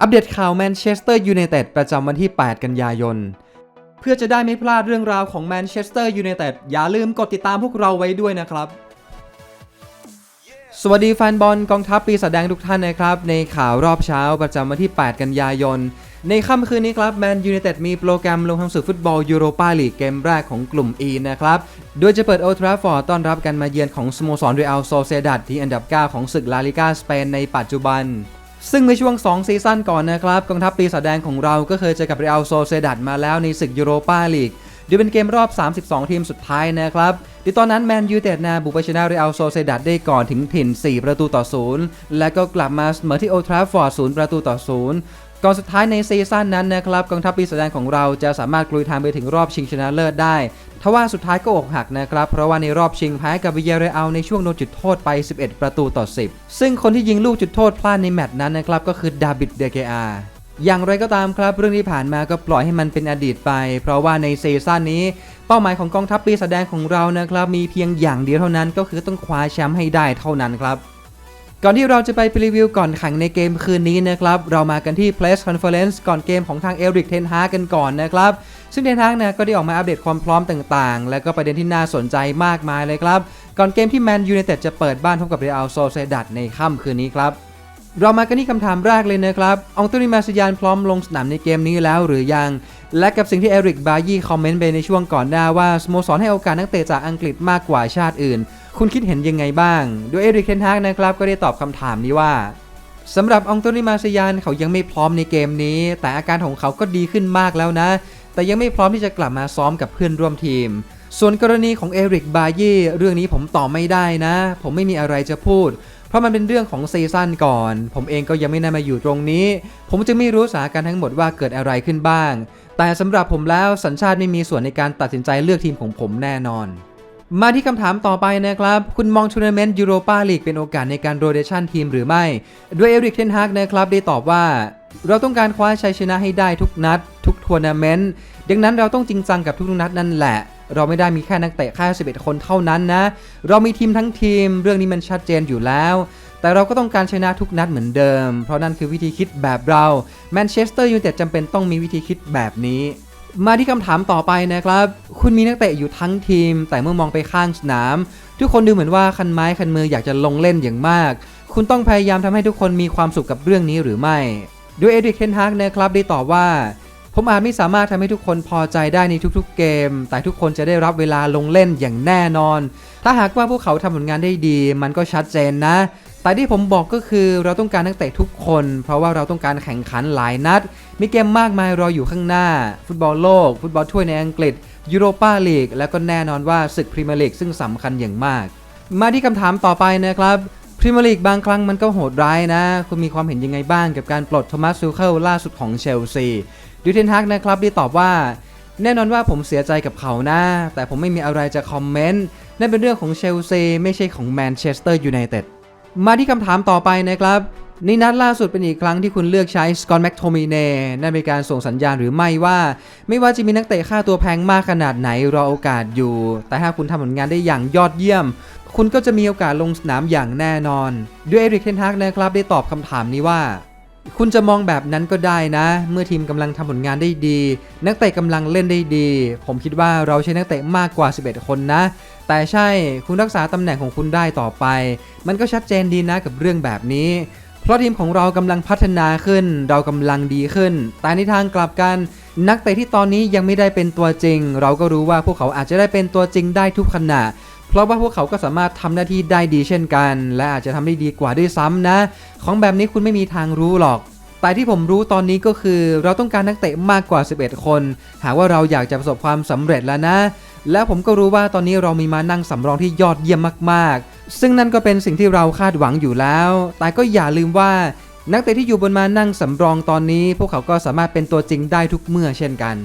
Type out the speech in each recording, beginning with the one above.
อัปเดตข่าวแมนเชสเตอร์ยูไนเต็ดประจำวันที่ 8 กันยายน เพื่อจะได้ไม่พลาดเรื่องราวของแมนเชสเตอร์ยูไนเต็ดอย่าลืมกดติดตามพวกเราไว้ด้วยนะครับ สวัสดีแฟนบอลกองทัพปีศาจแดงทุกท่านนะครับ ในข่าวรอบเช้าประจำวันที่ 8 กันยายน ในค่ำคืนนี้ครับแมนยูไนเต็ดมีโปรแกรมลงทำศึกฟุตบอลยูโรปาลีกเกมแรกของกลุ่ม E นะครับ โดยจะเปิดโอทราฟอร์ดต้อนรับกันมาเยือนของสโมสรเรอัลโซเซดัดที่อันดับ 9 ของศึกลาลิกาสเปนในปัจจุบัน ซึ่งในช่วง 2 ซีซั่นก่อนนะครับกองทัพปีศาจแดงของเราก็เคยเจอกับเรอัลโซเซดัดมาแล้วในศึกยูโรปาลีกโดยเป็นเกมรอบ 32 ทีมสุดท้ายนะครับโดยตอนนั้นแมนยูเต็ดนาบุกไปชนะเรอัลโซเซดัดได้ก่อนถึงถิ่น 4 ประตูต่อ 0 และก็กลับมาเสมอที่โอทราฟอร์ด 0 ประตูต่อ 0ก่อนสุดท้ายในซีซั่นนั้นนะครับกองทัพปีศาจแดงของเราจะสามารถกลุยทางไปถึงรอบชิงชนะเลิศได้ทว่าสุดท้ายก็อกหักนะครับ เพราะว่าในรอบชิงแพ้กับวิเยเรอัลในช่วงโดนจุดโทษไป 11 ประตูต่อ 10 ซึ่งคนที่ยิงลูกจุดโทษพลาดในแมตช์นั้นนะครับก็คือดาบิดเดเกอาอย่างไรก็ตามครับ เรื่องที่ผ่านมาก็ปล่อยให้มันเป็นอดีตไป เพราะว่าในซีซั่นนี้ เป้าหมายของกองทัพปีศาจแดงของเรานะครับมีเพียงอย่างเดียวเท่านั้นก็คือต้องคว้าแชมป์ให้ได้เท่านั้นครับ ก่อนที่เราจะไปรีวิวก่อนแข่งในเกมคืนนี้นะครับ เรามากันที่ Press Conference ก่อนเกมของทางเอริกเทนฮากันก่อนนะครับ ซึ่งเทนฮากนี่ยก็ได้ออกมาอัปเดตความพร้อมต่างๆ และก็ประเด็นที่น่าสนใจมากมายเลยครับ ก่อนเกมที่แมนยูไนเต็ดจะเปิดบ้านพบกับเรอัลโซเซดัดในค่ำคืนนี้ครับเรามากันที่คำถามแรกเลยนะครับองตุนิมาซิยานพร้อมลงสนามในเกมนี้แล้วหรือยัง และกับสิ่งที่เอริกบายี่คอมเมนต์ไปในช่วงก่อนหน้าว่าสโมสรให้โอกาสนักเตะจากอังกฤษมากกว่าชาติอื่น คุณคิดเห็นยังไงบ้าง โดยเอริกเทนฮากนะครับก็ได้ตอบคำถามนี้ว่าสำหรับองโตนิมาซยานเขายังไม่พร้อมในเกมนี้ แต่อาการของเขาก็ดีขึ้นมากแล้วนะ แต่ยังไม่พร้อมที่จะกลับมาซ้อมกับเพื่อนร่วมทีม ส่วนกรณีของเอริกบายี่เรื่องนี้ผมตอบไม่ได้นะ ผมไม่มีอะไรจะพูด เพราะมันเป็นเรื่องของซีซั่นก่อน ผมเองก็ยังไม่ได้มาอยู่ตรงนี้ ผมจึงไม่รู้สถานการณ์ทั้งหมดว่าเกิดอะไรขึ้นบ้าง แต่สำหรับผมแล้วสัญชาติไม่มีส่วนในการตัดสินใจเลือกทีมของผมแน่นอน มาที่คำถามต่อไปนะครับ คุณมองทัวร์นาเมนต์ยูโรปาลีกเป็นโอกาสในการโรเดชันทีมหรือไม่ ด้วยเอริกเทนฮากนะครับได้ตอบว่า เราต้องการคว้าชัยชนะให้ได้ทุกนัด ทุกทัวร์นาเมนต์ดังนั้นเราต้องจริงจังกับทุกนัดนั่นแหละ เราไม่ได้มีแค่นักเตะแค่11 คนเท่านั้นนะ เรามีทีมทั้งทีม เรื่องนี้มันชัดเจนอยู่แล้วแต่เราก็ต้องการชนะทุกนัดเหมือนเดิม เพราะนั่นคือวิธีคิดแบบเรา แมนเชสเตอร์ยูไนเต็ดจำเป็นต้องมีวิธีคิดแบบนี้ มาที่คำถามต่อไปนะครับ คุณมีนักเตะอยู่ทั้งทีม แต่เมื่อมองไปข้างสนาม ทุกคนดูเหมือนว่าคันไม้คันมืออยากจะลงเล่นอย่างมาก คุณต้องพยายามทำให้ทุกคนมีความสุขกับเรื่องนี้หรือไม่ด้วยเอริกเทนฮากนะครับได้ตอบว่า ผมอาจไม่สามารถทำให้ทุกคนพอใจได้ในทุกๆเกม แต่ทุกคนจะได้รับเวลาลงเล่นอย่างแน่นอน ถ้าหากว่าพวกเขาทำผลงานได้ดี มันก็ชัดเจนนะ แต่ที่ผมบอกก็คือเราต้องการนักเตะทุกคน เพราะว่าเราต้องการแข่งขันหลายนัด มีเกมมากมายรออยู่ข้างหน้า ฟุตบอลโลก ฟุตบอลถ้วยในอังกฤษ ยูโรปาลีก และก็แน่นอนว่าศึกพรีเมียร์ลีกซึ่งสำคัญอย่างมาก มาที่คำถามต่อไปนะครับพรีเมียร์ลีกบางครั้งมันก็โหดร้ายนะ คุณมีความเห็นยังไงบ้างกับการปลดโทมัสซูเคิลล่าสุดของเชลซีดูเทนฮักนะครับได้ตอบว่าแน่นอนว่าผมเสียใจกับเขานะ แต่ผมไม่มีอะไรจะคอมเมนต์นั่นเป็นเรื่องของเชลซีไม่ใช่ของแมนเชสเตอร์ยูไนเต็ด มาที่คำถามต่อไปนะครับในนัดล่าสุดเป็นอีกครั้งที่คุณเลือกใช้สกอตแม็กโทมิเน่นั่นเป็นการส่งสัญญาณหรือไม่ว่า ไม่ว่าจะมีนักเตะค่าตัวแพงมากขนาดไหนรอโอกาสอยู่ แต่ถ้าคุณทำผลงานได้อย่างยอดเยี่ยม คุณก็จะมีโอกาสลงสนามอย่างแน่นอน ด้วยเอริกเทนฮากนะครับได้ตอบคำถามนี้ว่า คุณจะมองแบบนั้นก็ได้นะ เมื่อทีมกำลังทำผลงานได้ดี นักเตะกำลังเล่นได้ดี ผมคิดว่าเราใช้นักเตะมากกว่า 11 คนนะ แต่ใช่คุณรักษาตำแหน่งของคุณได้ต่อไป มันก็ชัดเจนดีนะกับเรื่องแบบนี้ เพราะทีมของเรากำลังพัฒนาขึ้น เรากำลังดีขึ้น แต่ในทางกลับกัน นักเตะที่ตอนนี้ยังไม่ได้เป็นตัวจริง เราก็รู้ว่าพวกเขาอาจจะได้เป็นตัวจริงได้ทุกขณะ เพราะว่าพวกเขาก็สามารถทำหน้าที่ได้ดีเช่นกัน และอาจจะทำได้ดีกว่าด้วยซ้ำนะ ของแบบนี้คุณไม่มีทางรู้หรอก แต่ที่ผมรู้ตอนนี้ก็คือ เราต้องการนักเตะมากกว่า 11 คน หากว่าเราอยากจะประสบความสำเร็จแล้วนะ และผมก็รู้ว่าตอนนี้เรามีมานั่งสำรองที่ยอดเยี่ยมมากๆ ซึ่งนั่นก็เป็นสิ่งที่เราคาดหวังอยู่แล้ว แต่ก็อย่าลืมว่านักเตะที่อยู่บนมานั่งสำรองตอนนี้ พวกเขาก็สามารถเป็นตัวจริงได้ทุกเมื่อเช่นกัน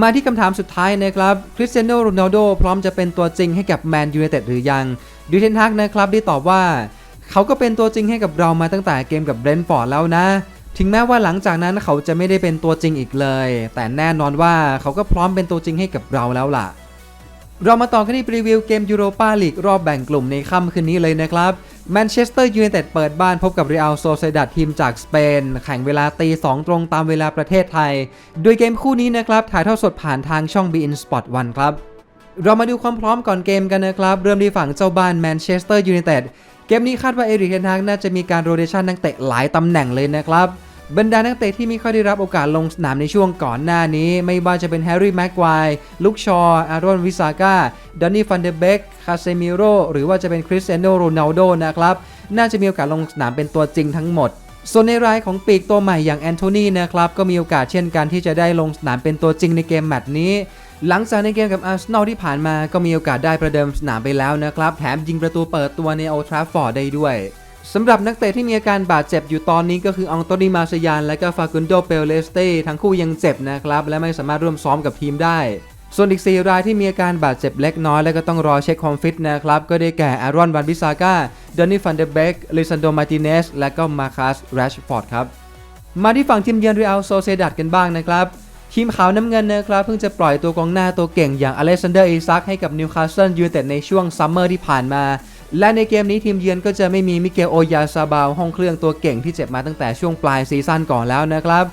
มาที่คำถามสุดท้ายนะครับคริสเตียโนโรนัลโดพร้อมจะเป็นตัวจริงให้กับแมนยูไนเต็ดหรือยังดูเทนฮักนะครับได้ตอบว่า เขาก็เป็นตัวจริงให้กับเรามาตั้งแต่เกมกับเบรนท์ฟอร์ดแล้วนะ ถึงแม้ว่าหลังจากนั้นเขาจะไม่ได้เป็นตัวจริงอีกเลย แต่แน่นอนว่าเขาก็พร้อมเป็นตัวจริงให้กับเราแล้วล่ะ เรามาต่อกันที่รีวิวเกมยูโรปาลีกรอบแบ่งกลุ่มในค่ำคืนนี้เลยนะครับ แมนเชสเตอร์ยูไนเต็ดเปิดบ้านพบกับเรอัลโซเซดัดทีมจากสเปน แข่งเวลาตี 2 ตรงตามเวลาประเทศไทย โดยเกมคู่นี้นะครับ ถ่ายทอดสดผ่านทางช่อง b ีอินสปอตวันครับ เรามาดูความพร้อมก่อนเกมกันนะครับ เริ่มที่ฝั่งเจ้าบ้านแมนเชสเตอร์ยูไนเต็ดเกมนี้คาดว่าเอริกเทนฮากน่าจะมีการโรเดชันนักเตะหลายตำแหน่งเลยนะครับ บรรดานักเตะที่ไม่ค่อยได้รับโอกาสลงสนามในช่วงก่อนหน้านี้ ไม่ว่าจะเป็นแฮร์รี่แม็กควายลุคชอร์อารอนวิซาก้าดอนนี่ฟันเดเบกคาเซมิโรหรือว่าจะเป็นคริสเตียโนโรนัลโดนะครับ น่าจะมีโอกาสลงสนามเป็นตัวจริงทั้งหมด ส่วนในรายของปีกตัวใหม่อย่างแอนโทนีนะครับ ก็มีโอกาสเช่นกันที่จะได้ลงสนามเป็นตัวจริงในเกมแมตช์นี้หลังจากในเกมกับอาร์เซนอลที่ผ่านมาก็มีโอกาสได้ประเดิมสนามไปแล้วนะครับ แถมยิงประตูเปิดตัวในโอทราฟฟอร์ดได้ด้วย สำหรับนักเตะที่มีอาการบาดเจ็บอยู่ตอนนี้ก็คืออองโตนีมาซยาน และก็ฟากุนโดเปเลสเต้ทั้งคู่ยังเจ็บนะครับ และไม่สามารถร่วมซ้อมกับทีมได้ ส่วนอีก 4 รายที่มีอาการบาดเจ็บเล็กน้อย และก็ต้องรอเช็คความฟิตนะครับ ก็ได้แก่อารอนวันบิซาก้าเดนนี่ฟันเดเบกลิซันโดมาติเนสและก็มาคัสแรชฟอร์ดครับมาที่ฝั่งทีมเยือนเรอัลโซเซดัดกันบ้างนะครับทีมขาวน้ำเงินนะครับเพิ่งจะปล่อยตัวกองหน้าตัวเก่งอย่างอเล็กซานเดอร์อิซักให้กับนิวคาสเซิลยูไนเต็ดในช่วงซัมเมอร์ที่ผ่านมา และในเกมนี้ทีมเยือนก็จะไม่มีมิเกลโอยาซาบาลห้องเครื่องตัวเก่งที่เจ็บมาตั้งแต่ช่วงปลายซีซั่นก่อนแล้วนะครับ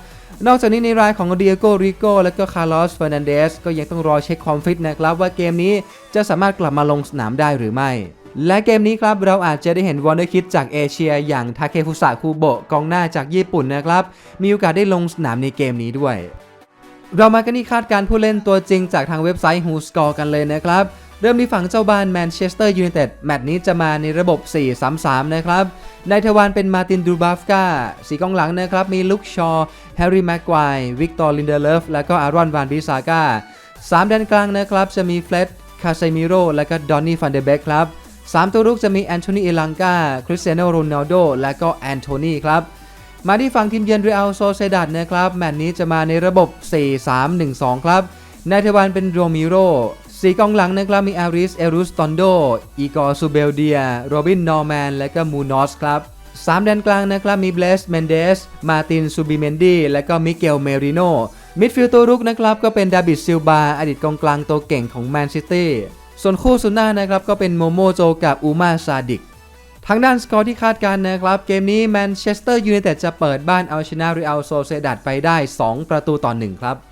นอกจากนี้ในรายของเดียโกริโกและก็คาร์ลอสเฟอร์นันเดสก็ยังต้องรอเช็คความฟิตนะครับว่าเกมนี้จะสามารถกลับมาลงสนามได้หรือไม่ และเกมนี้ครับเราอาจจะได้เห็นวอนเดอร์คิดจากเอเชียอย่างทาเคฟุสะคูโบะกองหน้าจากญี่ปุ่นนะครับมีโอกาสได้ลงสนามในเกมนี้ด้วย เรามากันที่คาดการ์ผู้เล่นตัวจริงจากทางเว็บไซต์ Who Score กันเลยนะครับ เริ่มที่ฝั่งเจ้าบ้านแมนเชสเตอร์ยูไนเต็ดแมตช์นี้จะมาในระบบ 4-3-3 นะครับนายทวารเป็นมาตินดูบาฟกาสีกองหลังนะครับ มีลุคชอร์แฮร์รี่แม็กควายวิกตอร์ลินเดเลฟและก็อารอนวานบิซาก้าสามแดนกลางนะครับ จะมีเฟล็ดคาเซมิโรและก็ดอนนี่ฟันเดเบกครับสามตัวรุกจะมีแอนโทนีเอลังกาคริสเตียโนโรนัลโดและก็แอนโทนีครับมาที่ฝั่งทีมเยือนเรอัลโซเซดัดนะครับ แมตช์นี้จะมาในระบบ 4-3-1-2 ครับนายทวารเป็นโรมิโร สีกองหลังนะครับมีอาริส เอรุสตอนโด อีกอร์ซูเบลเดีย โรบิน นอร์แมน และก็มูนอสครับสามแดนกลางนะครับมีเบลส เมนเดส มาติน ซูบิเมนดี และก็มิเกล เมริโน มิดฟิลด์ตัวรุกนะครับก็เป็นดาบิด ซิลบา อดีตกองกลางตัวเก่งของแมนซิตี้ ส่วนคู่สุดหน้านะครับก็เป็นโมโมโจกับอูมาซาดิกทางด้านสกอร์ที่คาดการณ์นะครับ เกมนี้แมนเชสเตอร์ยูไนเต็ดจะเปิดบ้านเอาชนะเรอัลโซเซดัดไปได้ 2 ประตูต่อ1ครับ